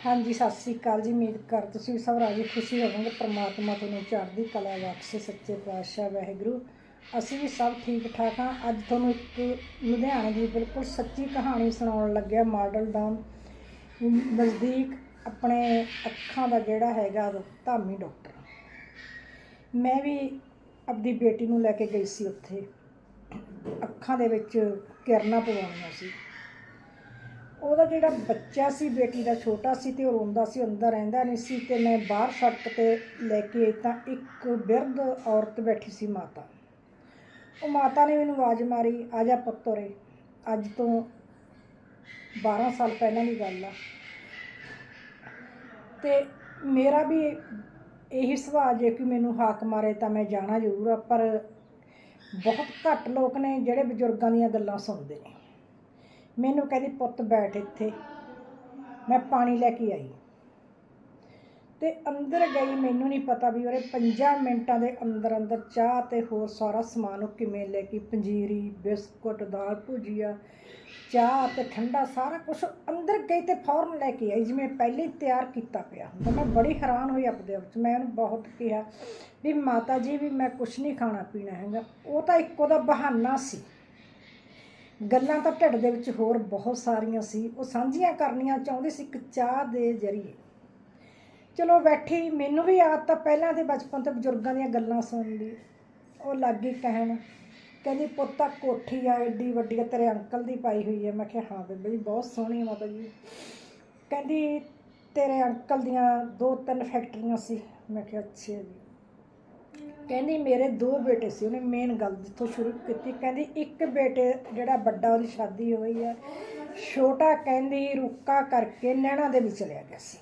ਹਾਂਜੀ, ਸਤਿ ਸ੍ਰੀ ਅਕਾਲ ਜੀ। ਉਮੀਦ ਕਰ ਤੁਸੀਂ ਸਭ ਰਾਜੀ ਖੁਸ਼ੀ ਹੋਵੋਗੇ। ਪ੍ਰਮਾਤਮਾ ਤੁਹਾਨੂੰ ਚੜ੍ਹਦੀ ਕਲਾ ਬਖਸ਼ੇ, ਸੱਚੇ ਪਾਤਸ਼ਾਹ, ਵਾਹਿਗੁਰੂ। ਅਸੀਂ ਵੀ ਸਭ ਠੀਕ ਠਾਕ ਹਾਂ। ਅੱਜ ਤੁਹਾਨੂੰ ਇੱਕ ਲੁਧਿਆਣੇ ਦੀ ਬਿਲਕੁਲ ਸੱਚੀ ਕਹਾਣੀ ਸੁਣਾਉਣ ਲੱਗਿਆ। ਮਾਡਲ ਡਾਊਨ ਨਜ਼ਦੀਕ ਆਪਣੇ ਅੱਖਾਂ ਦਾ ਜਿਹੜਾ ਹੈਗਾ ਧਾਮੀ ਡਾਕਟਰ। ਮੈਂ ਵੀ ਆਪਣੀ ਬੇਟੀ ਨੂੰ ਲੈ ਕੇ ਗਈ ਸੀ ਉੱਥੇ। ਅੱਖਾਂ ਦੇ ਵਿੱਚ ਕਿਰਨਾਂ ਪਵਾਉਣੀਆਂ ਸੀ। ਉਹਦਾ ਜਿਹੜਾ ਬੱਚਾ ਸੀ, ਬੇਟੀ ਦਾ ਛੋਟਾ ਸੀ ਤੇ ਉਹ ਰੋਂਦਾ ਸੀ, ਅੰਦਰ ਰਹਿੰਦਾ ਨਹੀਂ ਸੀ ਤੇ ਮੈਂ ਬਾਹਰ ਸੜਕ ਤੇ ਲੈ ਕੇ ਆਈ ਤਾਂ ਇੱਕ ਬਿਰਧ ਔਰਤ ਬੈਠੀ ਸੀ ਮਾਤਾ। ਉਹ ਮਾਤਾ ਨੇ ਮੈਨੂੰ ਆਵਾਜ਼ ਮਾਰੀ, ਆ ਜਾ ਪੁੱਤ ਅੱਜ ਤੋਂ 12 ਸਾਲ ਪਹਿਲਾਂ ਦੀ ਗੱਲ ਆ। ਤੇ ਮੇਰਾ ਵੀ ਇਹੀ ਸੁਭਾਅ ਜੇ ਕਿ ਮੈਨੂੰ ਹਾਕ ਮਾਰੇ ਤਾਂ ਮੈਂ ਜਾਣਾ ਜ਼ਰੂਰ ਆ, ਪਰ ਬਹੁਤ ਘੱਟ ਲੋਕ ਨੇ ਜਿਹੜੇ ਬਜ਼ੁਰਗਾਂ ਦੀਆਂ ਗੱਲਾਂ ਸੁਣਦੇ ਨੇ। ਮੈਨੂੰ ਕਹਿੰਦੀ, ਪੁੱਤ ਬੈਠ ਇੱਥੇ। ਮੈਂ ਪਾਣੀ ਲੈ ਕੇ ਆਈ ਤੇ ਅੰਦਰ ਗਈ, ਮੈਨੂੰ ਨਹੀਂ ਪਤਾ ਵੀ ਉਹਦੇ 5 ਮਿੰਟਾਂ ਦੇ ਅੰਦਰ ਅੰਦਰ ਚਾਹ ਤੇ ਹੋਰ ਸਾਰਾ ਸਮਾਨ ਉਹ ਕਿਵੇਂ ਲੈ ਕੇ ਪੰਜੀਰੀ, ਬਿਸਕੁਟ, ਦਾਲ ਭੁਜੀਆ, ਚਾਹ ਤੇ ਠੰਡਾ ਸਾਰਾ ਕੁਝ ਅੰਦਰ ਗਈ ਤੇ ਫੌਰਨ ਲੈ ਕੇ ਆਈ, ਜਿਵੇਂ ਪਹਿਲੇ ਤਿਆਰ ਕੀਤਾ ਪਿਆ ਹੁੰਦਾ। ਮੈਂ ਬੜੀ ਹੈਰਾਨ ਹੋਈ ਆਪਦੇ ਆਪ 'ਚ। ਮੈਂ ਉਹਨੂੰ ਬਹੁਤ ਕਿਹਾ ਵੀ ਮਾਤਾ ਜੀ, ਵੀ ਮੈਂ ਕੁਝ ਨਹੀਂ ਖਾਣਾ ਪੀਣਾ ਹੈਗਾ। ਉਹ ਤਾਂ ਇੱਕੋ ਦਾ ਬਹਾਨਾ ਸੀ। ਗੱਲਾਂ ਤਾਂ ਢਿੱਡ ਦੇ ਵਿੱਚ ਹੋਰ ਬਹੁਤ ਸਾਰੀਆਂ ਸੀ। ਉਹ ਸਾਂਝੀਆਂ ਕਰਨੀਆਂ ਚਾਹੁੰਦੇ ਸੀ ਇੱਕ ਚਾਹ ਦੇ ਜ਼ਰੀਏ। ਚਲੋ ਬੈਠੀ ਮੈਨੂੰ ਵੀ ਯਾਦ ਤਾਂ ਪਹਿਲਾਂ ਦੇ ਬਚਪਨ ਤੋਂ ਬਜ਼ੁਰਗਾਂ ਦੀਆਂ ਗੱਲਾਂ ਸੁਣਨ ਲਈ ਉਹ ਲੱਗੀ ਕਹਿਣ ਕਹਿੰਦੀ ਪੁੱਤਾ ਕੋਠੀ ਆ ਏਡੀ ਵੱਡੀ ਆ, ਤੇਰੇ ਅੰਕਲ ਦੀ ਪਾਈ ਹੋਈ ਹੈ ਮੈਂ ਕਿਹਾ ਹਾਂ ਬੇਬੇ ਜੀ ਬਹੁਤ ਸੋਹਣੀ ਮਾਤਾ ਜੀ। ਕਹਿੰਦੀ ਤੇਰੇ ਅੰਕਲ ਦੀਆਂ ਦੋ ਤਿੰਨ ਫੈਕਟਰੀਆਂ ਸੀ। ਮੈਂ ਕਿਹਾ ਅੱਛਾ ਜੀ। ਕਹਿੰਦੀ ਮੇਰੇ ਦੋ ਬੇਟੇ ਸੀ, ਉਹਨੇ ਮੇਨ ਗੱਲ ਜਿੱਥੋਂ ਸ਼ੁਰੂ ਕੀਤੀ। ਕਹਿੰਦੀ ਇੱਕ ਬੇਟੇ ਜਿਹੜਾ ਵੱਡਾ, ਉਹਦੀ ਸ਼ਾਦੀ ਹੋਈ ਹੈ ਛੋਟਾ ਕਹਿੰਦੀ ਰੁੱਕਾ ਕਰਕੇ ਨੈਣਾ ਦੇ ਵਿੱਚ ਚਲਿਆ ਗਿਆ ਸੀ।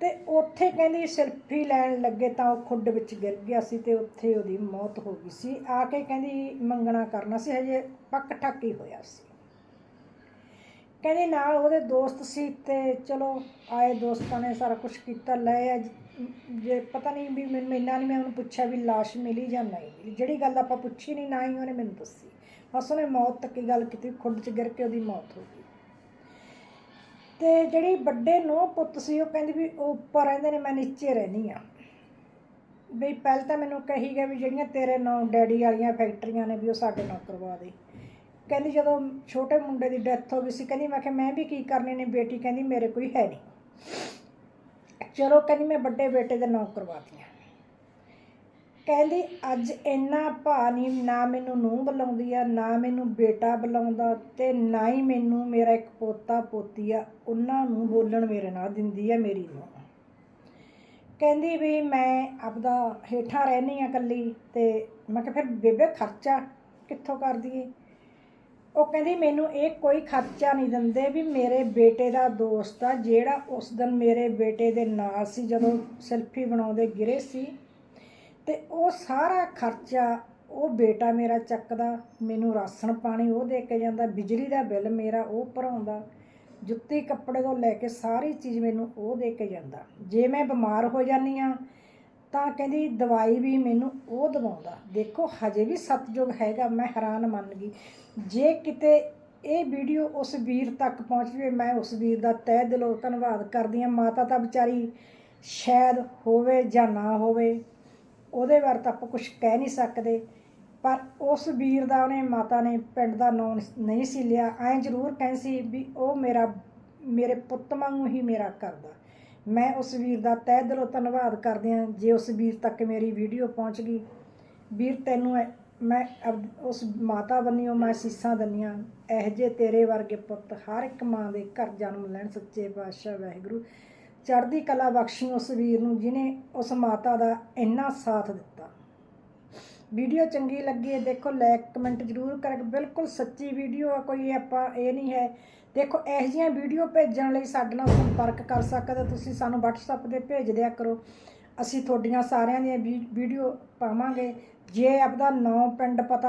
ਤੇ ਉੱਥੇ ਕਹਿੰਦੀ ਸੈਲਫੀ ਲੈਣ ਲੱਗੇ ਤਾਂ ਉਹ ਖੁੱਡ ਵਿੱਚ ਗਿਰ ਗਿਆ ਸੀ ਤੇ ਉੱਥੇ ਉਹਦੀ ਮੌਤ ਹੋ ਗਈ ਸੀ। ਆ ਕੇ ਕਹਿੰਦੀ ਮੰਗਣਾ ਕਰਨਾ ਸੀ, ਹਜੇ ਪੱਕ ਠੱਕ ਹੀ ਹੋਇਆ ਸੀ। ਕਹਿੰਦੀ ਨਾਲ ਉਹਦੇ ਦੋਸਤ ਸੀ ਤੇ ਚਲੋ ਆਏ ਦੋਸਤਾਂ ਨੇ ਸਾਰਾ ਕੁਝ ਕੀਤਾ, ਲੈ ਅੱਜ ਜੇ ਪਤਾ ਨਹੀਂ ਵੀ ਮੈਨੂੰ ਇੰਨਾ ਨਹੀਂ ਮੈਂ ਉਹਨੂੰ ਪੁੱਛਿਆ ਵੀ ਲਾਸ਼ ਮਿਲੀ ਜਾਂ ਨਹੀਂ ਮਿਲੀ। ਜਿਹੜੀ ਗੱਲ ਆਪਾਂ ਪੁੱਛੀ ਨਹੀਂ, ਨਾ ਹੀ ਉਹਨੇ ਮੈਨੂੰ ਦੱਸੀ। ਬਸ ਉਹਨੇ ਮੌਤ ਤੱਕ ਹੀ ਗੱਲ ਕੀਤੀ, ਖੁੱਡ 'ਚ ਗਿਰ ਕੇ ਉਹਦੀ ਮੌਤ ਹੋ ਗਈ। ਤੇ ਜਿਹੜੀ ਵੱਡੇ ਨੋ ਪੁੱਤ ਸੀ, ਉਹ ਕਹਿੰਦੀ ਵੀ ਉਹ ਉੱਪਰ ਰਹਿੰਦੇ ਨੇ, ਮੈਂ ਨੀਚੇ ਰਹਿਣੀ ਆ ਵੀ ਪਹਿਲ ਤਾਂ ਮੈਨੂੰ ਕਹੀ ਗਿਆ ਵੀ ਜਿਹੜੀਆਂ ਤੇਰੇ ਨਾਂ ਡੈਡੀ ਵਾਲੀਆਂ ਫੈਕਟਰੀਆਂ ਨੇ ਵੀ ਉਹ ਸਾਡੇ ਨਾਲ ਕਰਵਾ ਦੇ। ਕਹਿੰਦੀ ਜਦੋਂ ਛੋਟੇ ਮੁੰਡੇ ਦੀ ਡੈਥ ਹੋ ਗਈ ਸੀ, ਕਹਿੰਦੀ ਮੈਂ ਕਿਹਾ ਮੈਂ ਵੀ ਕੀ ਕਰਨੇ ਨੇ ਬੇਟੀ? ਕਹਿੰਦੀ ਮੇਰੇ ਕੋਈ ਹੈ ਨਹੀਂ। ਚਲੋ ਕਹਿੰਦੀ ਮੈਂ ਵੱਡੇ ਬੇਟੇ ਦੇ ਨਾਂ ਕਰਵਾਤੀਆਂ ਕਹਿੰਦੀ, ਅੱਜ ਇੰਨਾ ਭਾ ਨਹੀਂ, ਨਾ ਮੈਨੂੰ ਨੂੰਹ ਬੁਲਾਉਂਦੀ ਆ, ਨਾ ਮੈਨੂੰ ਬੇਟਾ ਬੁਲਾਉਂਦਾ ਤੇ ਨਾ ਹੀ ਮੈਨੂੰ ਮੇਰਾ ਇੱਕ ਪੋਤਾ ਪੋਤੀ ਆ, ਉਹਨਾਂ ਨੂੰ ਬੋਲਣ ਮੇਰੇ ਨਾਲ ਦਿੰਦੀ ਆ ਮੇਰੀ ਨੂੰ ਕਹਿੰਦੀ ਵੀ ਮੈਂ ਆਪਦਾ ਹੇਠਾਂ ਰਹਿਣੀ ਆ ਕੱਲੀ ਤੇ ਮੈਂ ਕਿਹਾ, ਫਿਰ ਬੇਬੇ ਖਰਚਾ ਕਿੱਥੋਂ ਕਰਦੀ ਏ ਉਹ ਕਹਿੰਦੀ, ਮੈਨੂੰ ਇਹ ਕੋਈ ਖਰਚਾ ਨਹੀਂ ਦਿੰਦੇ ਵੀ ਮੇਰੇ ਬੇਟੇ ਦਾ ਦੋਸਤ ਆ, ਜਿਹੜਾ ਉਸ ਦਿਨ ਮੇਰੇ ਬੇਟੇ ਦੇ ਨਾਲ ਸੀ, ਜਦੋਂ ਸੈਲਫੀ ਬਣਾਉਂਦੇ ਗਿਰੇ ਸੀ। ਤੇ ਉਹ ਸਾਰਾ ਖਰਚਾ, ਉਹ ਬੇਟਾ ਮੇਰਾ ਚੱਕਦਾ, ਮੈਨੂੰ ਰਾਸ਼ਨ ਪਾਣੀ ਉਹ ਦੇ ਕੇ ਜਾਂਦਾ, ਬਿਜਲੀ ਦਾ ਬਿੱਲ ਮੇਰਾ ਉਹ ਭਰਾਉਂਦਾ, ਜੁੱਤੀ ਕੱਪੜੇ ਤੋਂ ਲੈ ਕੇ ਸਾਰੀ ਚੀਜ਼ ਮੈਨੂੰ ਉਹ ਦੇ ਕੇ ਜਾਂਦਾ। ਜੇ ਮੈਂ ਬਿਮਾਰ ਹੋ ਜਾਂਦੀ ਆ ਤਾਂ ਕਹਿੰਦੀ ਦਵਾਈ ਵੀ ਮੈਨੂੰ ਉਹ ਦਵਾਉਂਦਾ। ਦੇਖੋ, ਹਜੇ ਵੀ ਸਤਜੁਗ ਹੈਗਾ, ਮੈਂ ਹੈਰਾਨ ਮੰਨ ਗਈ। ਜੇ ਕਿਤੇ ਇਹ ਵੀਡੀਓ ਉਸ ਵੀਰ ਤੱਕ ਪਹੁੰਚ ਜਾਵੇ, ਮੈਂ ਉਸ ਵੀਰ ਦਾ ਤਹਿ ਦਿਲੋਂ ਧੰਨਵਾਦ ਕਰਦੀ ਹਾਂ। ਮਾਤਾ ਤਾਂ ਵਿਚਾਰੀ ਸ਼ਾਇਦ ਹੋਵੇ ਜਾਂ ਨਾ ਹੋਵੇ, ਉਹਦੇ ਬਾਰੇ ਤਾਂ ਆਪਾਂ ਕੁਝ ਕਹਿ ਨਹੀਂ ਸਕਦੇ। ਪਰ ਉਸ ਵੀਰ ਦਾ ਉਹਨੇ, ਮਾਤਾ ਨੇ ਪਿੰਡ ਦਾ ਨਾਂ ਨਹੀਂ ਸੀ ਲਿਆ। ਐਂ ਜ਼ਰੂਰ ਕਹਿੰ ਸੀ ਵੀ ਉਹ ਮੇਰਾ ਮੇਰੇ ਪੁੱਤ ਵਾਂਗੂ ਹੀ ਮੇਰਾ ਕਰਦਾ ਮੈਂ ਉਸ ਵੀਰ ਦਾ ਤਹਿ ਦਿਲੋਂ ਧੰਨਵਾਦ ਕਰਦੀ ਹਾਂ ਜੇ ਉਸ ਵੀਰ ਤੱਕ ਮੇਰੀ ਵੀਡੀਓ ਪਹੁੰਚ ਗਈ। ਵੀਰ ਤੈਨੂੰ ਮੈਂ ਉਸ ਮਾਤਾ ਬੰਨਿਓ ਮੈਂ ਸੀਸਾਂ ਦੰਨੀਆਂ। ਇਹ ਜੇ ਤੇਰੇ ਵਰਗੇ ਪੁੱਤ ਹਰ ਇੱਕ ਮਾਂ ਦੇ ਘਰ ਜਨਮ ਲੈਣ ਸੱਚੇ ਪਾਤਸ਼ਾਹ ਵਾਹਿਗੁਰੂ। ਚੜ੍ਹਦੀ ਕਲਾ ਬਖਸ਼ੀ ਉਸ ਵੀਰ ਨੂੰ ਜਿਨੇ ਉਸ ਮਾਤਾ ਦਾ ਇੰਨਾ ਸਾਥ ਦਿੱਤਾ। ਵੀਡੀਓ ਚੰਗੀ ਲੱਗੀ ਦੇਖੋ ਲਾਈਕ ਕਮੈਂਟ ਜ਼ਰੂਰ ਕਰ ਬਿਲਕੁਲ ਸੱਚੀ ਵੀਡੀਓ ਆ, ਕੋਈ ਆਪਾਂ, ਇਹ ਨਹੀਂ ਹੈ ਦੇਖੋ, ਇਹੋ ਜਿਹੀਆਂ ਵੀਡੀਓ ਭੇਜਣ ਲਈ ਸਾਡੇ ਨਾਲ ਸੰਪਰਕ ਕਰ ਸਕਦੇ ਤੁਸੀਂ ਸਾਨੂੰ WhatsApp ਤੇ ਭੇਜ ਦਿਆ ਕਰੋ। ਅਸੀਂ ਤੁਹਾਡੀਆਂ ਸਾਰਿਆਂ ਦੀਆਂ ਵੀ- ਵੀਡੀਓ ਪਾਵਾਂਗੇ। ਜੇ ਆਪਦਾ ਨੌ, ਪਿੰਡ ਪਤਾ